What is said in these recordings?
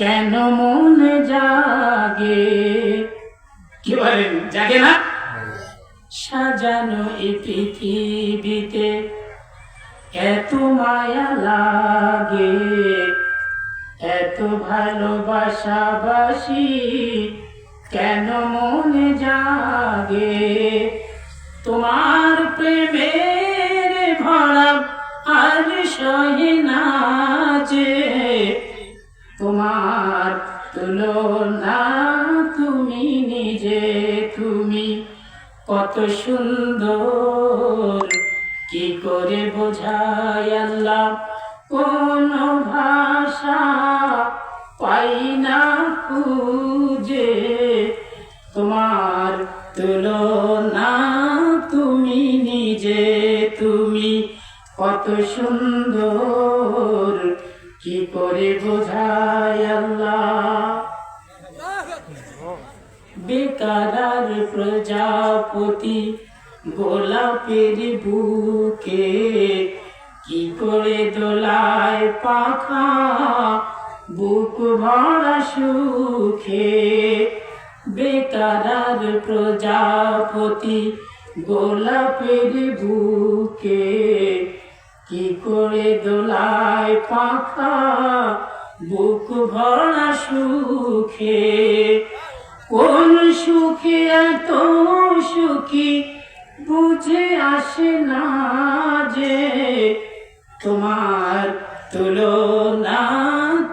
কেন মন জাগে? কি বলেন, জাগে না? সাজানো এই পৃথিবীতে এত মায়া লাগে, এত ভালোবাসাবাসি কেন মনে জাগে? তোমার প্রেমের তুমি, কত সুন্দর। কি করে বোঝায় আল্লাহ? কোন ভাষা পাই না খুঁজে। তোমার তুলনা তুমি নিজে, তুমি কত সুন্দর। কি করে বোঝায় আল্লাহ? বেকারার প্রজাপতি, গোলাপের বুকে কি করে দোলায় পাখা? বুক ভরা সুখে বেকারার প্রজাপতি, গোলাপের বুকে কি করে দোলায় পাখা? বুক ভরা সুখে সুখে এত সুখী বুঝে আসে না যে তোমার তুলনা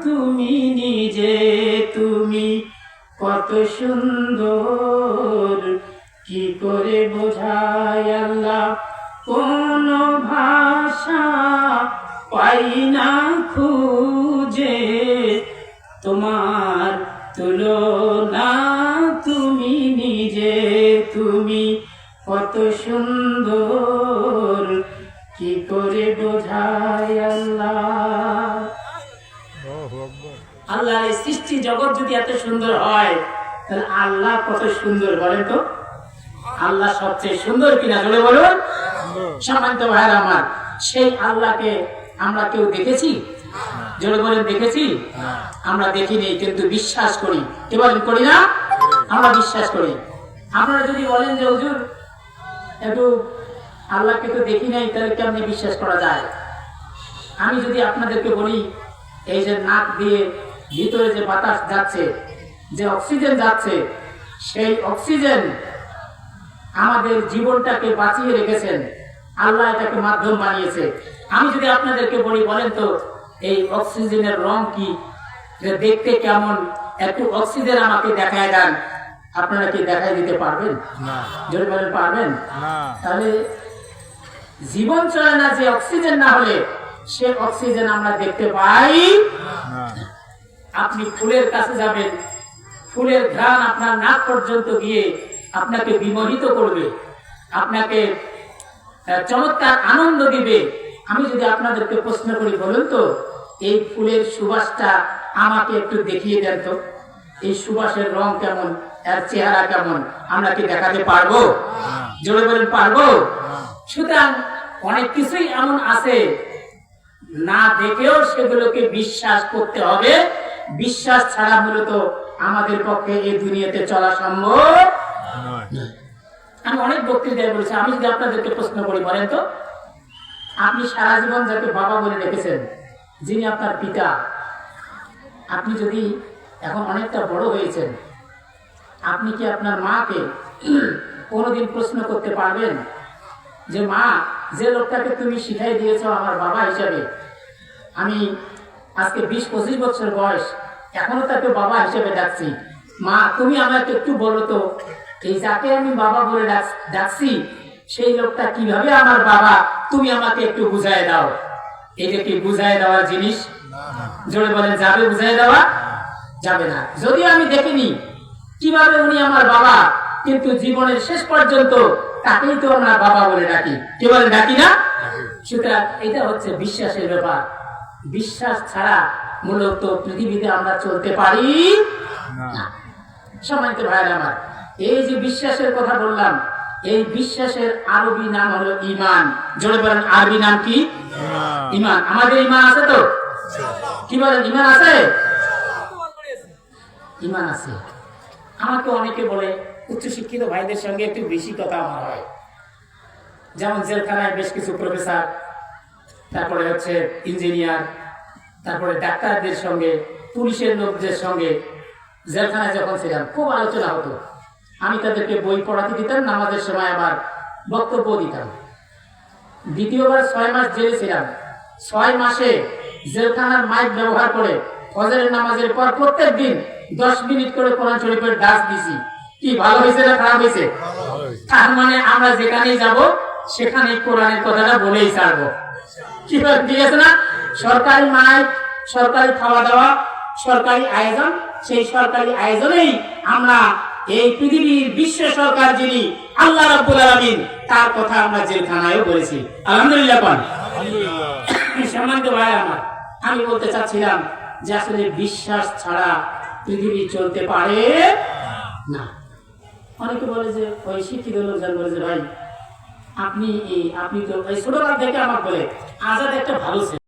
তুমি নিজে, তুমি কত সুন্দর। কি করে বোঝায় আল্লাহ? কোন ভাষা পাই না খুঁজে তোমার তুলনা। তুমি কত সুন্দর। কি করে বোঝায় আল্লাহ? আল্লাহর সৃষ্টি জগৎ যদি এত সুন্দর হয় তাহলে আল্লাহ কত সুন্দর বলেন তো? আল্লাহ সবচেয়ে সুন্দর কিনা জোরে বলুন। সম্মানিত ভাইয়ের আমার সেই আল্লাহকে আমরা কেউ দেখেছি? জোরে বলেন দেখেছি? আমরা দেখিনি কিন্তু বিশ্বাস করি। কে বলেন করি না? আমরা বিশ্বাস করি। আপনারা যদি বলেন যে, হুজুর, একটু আল্লাহকে তো দেখি নাই, তাহলে কেমনি বিশ্বাস করা যায়? আমি যদি আপনাদেরকে বলি, এই যে নাক দিয়ে ভিতরে যে বাতাস যাচ্ছে, যে অক্সিজেন যাচ্ছে, সেই অক্সিজেন আমাদের জীবনটাকে বাঁচিয়ে রেখেছেন। আল্লাহ এটাকে মাধ্যম বানিয়েছে। আমি যদি আপনাদেরকে বলি, বলেন তো, এই অক্সিজেনের রং কি? দেখতে কেমন? একটু অক্সিজেন আমাকে দেখায় দেন। আপনারা কি দেখাই দিতে পারবেন? জোরে বলেন পারবেন? তাহলে জীবন চলে না যে অক্সিজেন না হলে সে অক্সিজেন আমরা দেখতে পাই। আপনি ফুলের কাছে যাবেন ফুলের ঘ্রাণ আপনার নাক পর্যন্ত গিয়ে আপনাকে বিমোহিত করবে আপনাকে চমৎকার আনন্দ দিবে। আমি যদি আপনাদেরকে প্রশ্ন করি বলুন তো এই ফুলের সুবাসটা আমাকে একটু দেখিয়ে দেন তো। এই সুবাসের রং কেমন? এর চেহারা কেমন? আমরা কি দেখাতে পারব? জোরে বলেন পারব? সুতরাং অনেক কিছুই এমন আছে। না দেখেও সেগুলোকে বিশ্বাস করতে হবে। বিশ্বাস ছাড়া মূলত আমাদের পক্ষে এই দুনিয়াতে চলা সম্ভব আমি অনেক বক্তৃতায় বলেছি আমি যদি আপনাদেরকে প্রশ্ন করি বলেন তো আপনি সারা জীবন যাকে বাবা বলে রেখেছেন যিনি আপনার পিতা আপনি যদি এখন অনেকটা বড় হয়েছেন। আপনি কি আপনার মাকে কোনোদিন প্রশ্ন করতে পারবেন যে মা যে লোকটাকে তুমি শিখাই দিয়েছ আমার বাবা হিসাবে আমি আজকে বিশ পঁচিশ বছর বয়স এখনও তাকে বাবা হিসেবে ডাকছি। মা তুমি আমাকে একটু বলো তো এই যাকে আমি বাবা বলে ডাক- ডাকছি সেই লোকটা কীভাবে আমার বাবা তুমি আমাকে একটু বুঝাই দাও। এটা কি বুঝাই দেওয়ার জিনিস? জোরে বলেন যাবে বুঝাই দেওয়া? যাবে না। যদি আমি দেখিনি কীভাবে উনি আমার বাবা? কিন্তু জীবনের শেষ পর্যন্ত তাকেই তো আমরা বাবা বলে ডাকি। কি বলে ডাকি না? সুতরাং এটা হচ্ছে বিশ্বাসের ব্যাপার। বিশ্বাস ছাড়া মূলত পৃথিবীতে আমরা চলতে পারি না। সম্মানিত ভাইয়ের আমার এই যে বিশ্বাসের কথা বললাম এই বিশ্বাসের আরবি নাম হলো ইমান জোরে বলেন আরবি নাম কি? ইমান ইমান আমাদের ইমান আছে তো? কি বলেন ইমান আছে? ইমান আছে। আমাকে অনেকে বলে, উচ্চশিক্ষিত ভাইদের সঙ্গে একটু বেশি কথা আমার হয়। যেমন জেলখানায় বেশ কিছু প্রফেসর, তারপরে হচ্ছে ইঞ্জিনিয়ার, তারপরে ডাক্তারদের সঙ্গে, পুলিশের লোকদের সঙ্গে জেলখানায় যখন ছিলাম, খুব আলোচনা হতো। আমি তাদেরকে বই পড়াতে দিতাম, নামাজের সময় আবার বক্তব্য দিতাম। দ্বিতীয়বার ছয় মাস জেলে ছিলাম। ছয় মাসে জেলখানার মাইক ব্যবহার করে ফজরের নামাজের পর প্রত্যেক দিন দশ মিনিট করে কোরআন শরীফের ডাস দিছি। কি ভালো হয়েছে না খারাপ হয়েছে? তার মানে আমরা যেখানেই যাব সেখানে কোরআনের কথাটা বলেই ছাড়বো। কি ঠিক আছে না? সরকারি মাইক সরকারি খাওয়া দাওয়া সরকারি আয়োজন সেই সরকারি আয়োজনেই আমরা এই পৃথিবীর বিশ্ব সরকার যিনি আল্লাহ রাব্বুল আলামিন তার কথা আমরা জেলখানায়ও বলেছি। আলহামদুলিল্লাহ পান আলহামদুলিল্লাহ। সম্মানিত ভাই আমার আমি বলতে চাচ্ছিলাম যে আসলে বিশ্বাস ছাড়া পৃথিবী চলতে পারে না। অনেকে বলে যে, ওই শিক্ষিত লোকজন বলে যে, ভাই, আপনি আপনি তো ছোটবেলা থেকে আমার বলে, আজাদ একটা ভালো ছেলে।